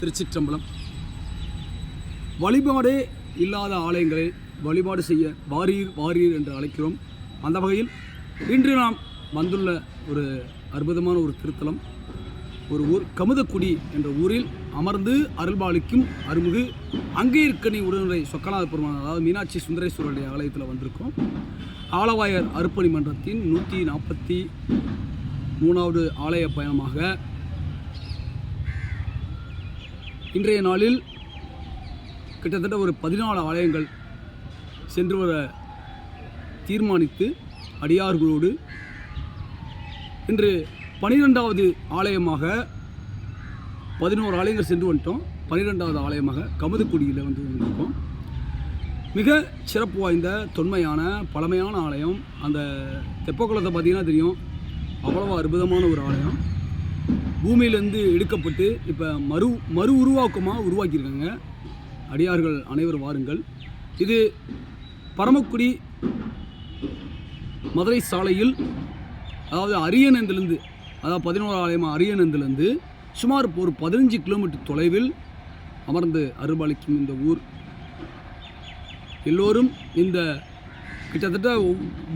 திருச்சிற்றம்பலம். வழிபாடே இல்லாத ஆலயங்களை வழிபாடு செய்ய வாரீர் வாரீர் என்று அழைக்கிறோம். அந்த வகையில் இன்று நாம் வந்துள்ள ஒரு அற்புதமான ஒரு திருத்தலம். ஒரு ஊர் கமுதக்குடி என்ற ஊரில் அமர்ந்து அருள்பாலிக்கும் அருள்மிகு அங்கேற்கனி உடனடி சொக்கநாத பெருமான் அதாவது மீனாட்சி சுந்தரேஸ்வரருடைய ஆலயத்தில் வந்திருக்கோம். ஆலவாயர் அருப்பணி மன்றத்தின் நூற்றி நாற்பத்தி மூணாவது ஆலய பயணமாக இன்றைய நாளில் கிட்டத்தட்ட ஒரு பதினாலு ஆலயங்கள் சென்று வர தீர்மானித்து அடியார்களோடு இன்று பனிரெண்டாவது ஆலயமாக பதினோரு ஆலயங்கள் சென்று வந்துட்டோம். பனிரெண்டாவது ஆலயமாக கமதுக்குடியில் வந்து வந்திருக்கோம். மிக சிறப்பு வாய்ந்த தொன்மையான பழமையான ஆலயம். அந்த தெப்பக்குளத்தை பார்த்திங்கன்னா தெரியும். அவ்வளோ அற்புதமான ஒரு ஆலயம். பூமியிலேருந்து எடுக்கப்பட்டு இப்போ மறு மறு உருவாக்கமாக உருவாக்கியிருக்காங்க. அடியார்கள் அனைவர் வாருங்கள். இது பரமக்குடி மதுரை சாலையில் அதாவது அரியநந்திலிருந்து அதாவது பதினோரு ஆலயமாக அரியநந்திலிருந்து சுமார் ஒரு பதினஞ்சு கிலோமீட்டர் தொலைவில் அமர்ந்து அருள்பாலிக்கும் இந்த ஊர். எல்லோரும் இந்த கிட்டத்தட்ட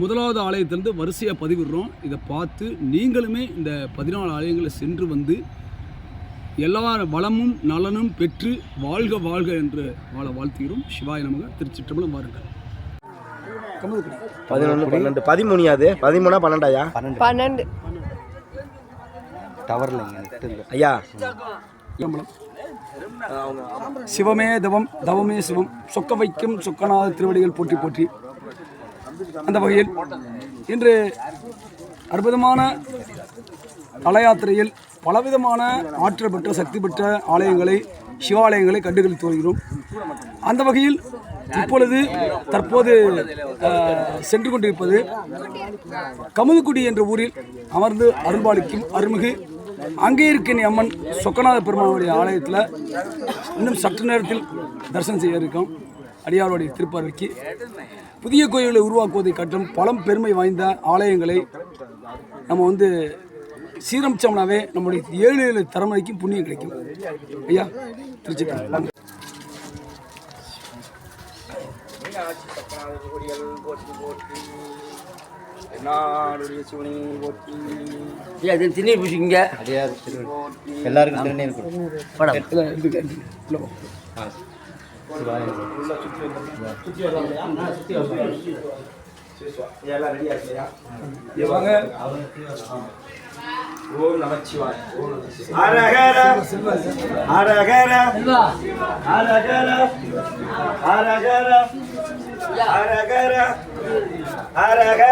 முதலாவது ஆலயத்திலிருந்து வரிசையாக பதிவிடுறோம். இதை பார்த்து நீங்களுமே இந்த பதினாலு ஆலயங்களை சென்று வந்து எல்லா வளமும் நலனும் பெற்று வாழ்க வாழ்க என்று வாழ வாழ்த்துகிறோம். சிவாய நமக. திருச்சிற்றம்பலம் வாருங்கள். பதினொன்று பன்னெண்டு. பதிமூணியாது பதிமூணா பன்னெண்டாயா? பன்னெண்டு. டவரில் ஐயா. சிவமே தவம் தவமே சிவம். சொக்க வைக்கும் சொக்கநாத திருவடிகள் போற்றி போற்றி. அந்த வகையில் இன்று அற்புதமான தலயாத்திரையில் பலவிதமான ஆற்றல் பெற்ற சக்தி பெற்ற ஆலயங்களை சிவாலயங்களை கண்டுகளித்து வருகிறோம். அந்த வகையில் இப்பொழுது தற்போது சென்று கொண்டிருப்பது கமுதுக்குடி என்ற ஊரில் அமர்ந்து அருள்பாலிக்கும் அருள்மிகு அங்கே இருக்கின்ற அம்மன் சொக்கநாத பெருமானுடைய ஆலயத்தில் இன்னும் சற்று நேரத்தில் தரிசனம் செய்ய இருக்கோம் அடியாருடைய திருப்பார்வைக்கு புதிய கோயில்களை உருவாக்குவதை கட்டும் பலம் பெருமை வாய்ந்த ஆலயங்களை நம்ம வந்து சீரமைச்சோம்னாவே நம்முடைய ஏழு ஏழு தலைமுறைக்கும் புண்ணியம் கிடைக்கும். ஐயா திருச்சி திண்ணீர் பூசிக்கிங்க. எல்லாருக்கும் திருநீர் கொடு ஓம் நமச்சிவாய் அரகர அரகர அரகர அரகர அரகர அரகர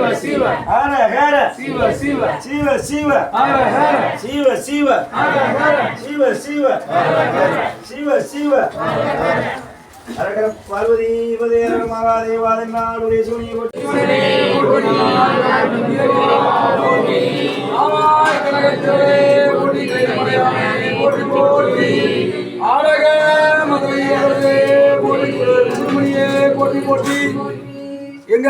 சிவ சிவ. ஹர ஹர. சிவ சிவ. சிவ சிவ. ஹர ஹர. சிவ சிவ. ஹர ஹர. சிவ சிவ. ஹர ஹர சிவ சிவ. ஹர ஹர. அரகர பார்வதி பதேர மகாதேவாதன் நாளுடைய சூனிய எங்க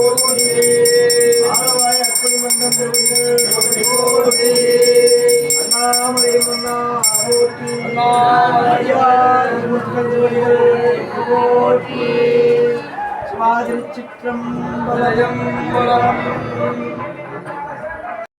ஓடுவே ஆளவாய் அற்புதம் மன்றம் ஓடுவே அண்ணாமலை மன்னா போட்டி அண்ணாமலையார் வலயம் வளம்